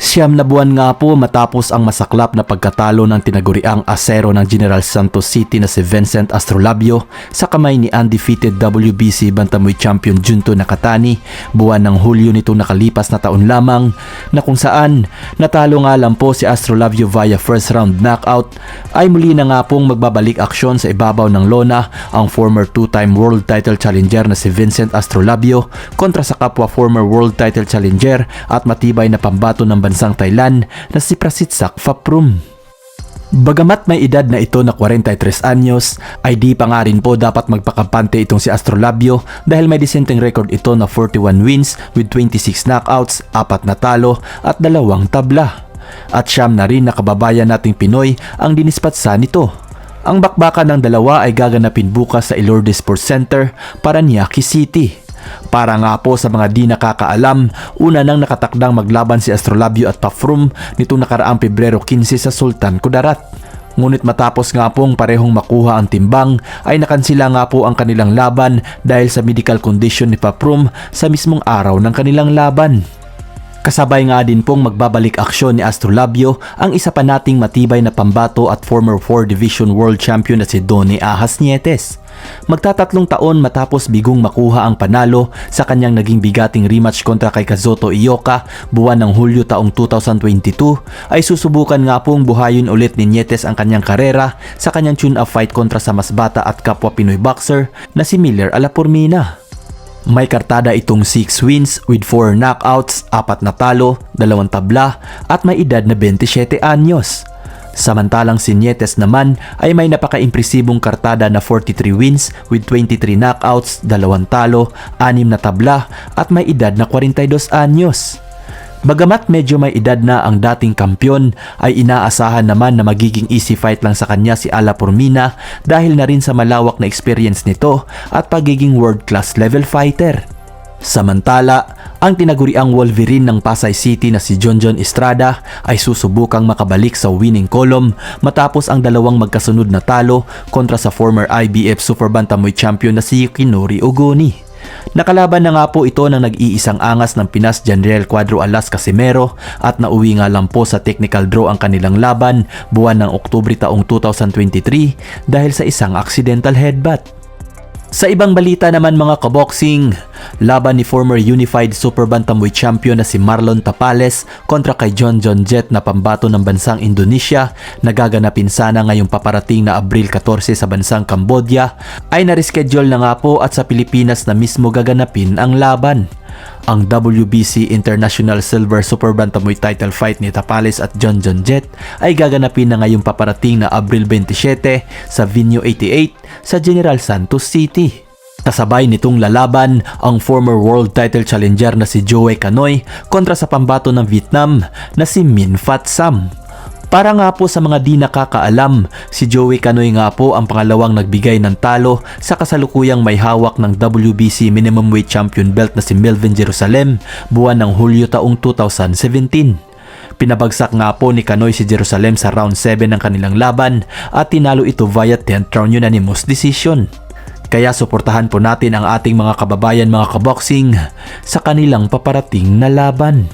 Siyam na buwan nga po matapos ang masaklap na pagkatalo ng tinaguriang asero ng General Santos City na si Vincent Astrolabio sa kamay ni undefeated WBC Bantamweight Champion Junto Nakatani buwan ng Hulyo nito nakalipas na taon lamang na kung saan natalo nga lang po si Astrolabio via first round knockout. Ay muli na nga pong magbabalik aksyon sa ibabaw ng lona ang former two-time world title challenger na si Vincent Astrolabio kontra sa kapwa former world title challenger at matibay na pambato ng bansang Thailand na si Prasitsak Phaprum. Bagamat may edad na ito na 43 anyos, ay di pa nga rin po dapat magpakampante itong si Astrolabio dahil may disenteng record ito na 41 wins with 26 knockouts, apat na talo at dalawang tabla. At siyam na rin na kababayan nating Pinoy ang dinispatsa nito. Ang bakbakan ng dalawa ay gaganapin bukas sa Ilorde Sports Center, Paranaque City. Para nga po sa mga di nakakaalam, una nang nakatakdang maglaban si Astrolabio at Pafrum nitong nakaraang Pebrero 15 sa Sultan Kudarat. Ngunit matapos nga pong parehong makuha ang timbang ay nakansila nga po ang kanilang laban dahil sa medical condition ni Paprum sa mismong araw ng kanilang laban. Kasabay nga din pong magbabalik aksyon ni Astrolabio ang isa pa nating matibay na pambato at former 4 Division World Champion na si Donny Ahas Nietes. Magtatatlong taon matapos bigong makuha ang panalo sa kanyang naging bigating rematch kontra kay Kazoto Ioka buwan ng Hulyo taong 2022 ay susubukan nga pong buhayin ulit ni Nietes ang kanyang karera sa kanyang tune-up fight kontra sa mas bata at kapwa Pinoy boxer na si Miller Alapurmina. May kartada itong 6 wins with 4 knockouts, 4 na talo, 2 tabla at may edad na 27 anyos. Samantalang si Nietes naman ay may napaka-impresibong kartada na 43 wins with 23 knockouts, 2 talo, 6 na tabla at may edad na 42 anyos. Bagamat medyo may edad na ang dating kampyon, ay inaasahan naman na magiging easy fight lang sa kanya si Ala Purmina dahil na rin sa malawak na experience nito at pagiging world-class level fighter. Samantala, ang tinaguriang Wolverine ng Pasay City na si John Estrada ay susubukang makabalik sa winning column matapos ang dalawang magkasunod na talo kontra sa former IBF Super Bantamweight Champion na si Yukinori Ogoni. Nakalaban na nga po ito ng nag-iisang angas ng Pinas General Cuadro Alas Casimero at nauwi nga lang po sa technical draw ang kanilang laban buwan ng Oktubre taong 2023 dahil sa isang accidental headbutt. Sa ibang balita naman mga kaboxing, laban ni former Unified Super Bantamweight Champion na si Marlon Tapales kontra kay John John Jet na pambato ng bansang Indonesia na gaganapin sana ngayong paparating na Abril 14 sa bansang Cambodia ay nareschedule na nga po at sa Pilipinas na mismo gaganapin ang laban. Ang WBC International Silver Super Bantamweight title fight ni Tapales at John John Jet ay gaganapin na ngayong paparating na Abril 27 sa Venue 88 sa General Santos City. Kasabay nitong lalaban ang former world title challenger na si Joey Canoy kontra sa pambato ng Vietnam na si Min Fat Sam. Para nga po sa mga di nakakaalam, si Joey Canoy nga po ang pangalawang nagbigay ng talo sa kasalukuyang may hawak ng WBC Minimum Weight Champion belt na si Melvin Jerusalem buwan ng Hulyo taong 2017. Pinabagsak nga po ni Canoy si Jerusalem sa round 7 ng kanilang laban at tinalo ito via 10th round unanimous decision. Kaya suportahan po natin ang ating mga kababayan mga kaboxing sa kanilang paparating na laban.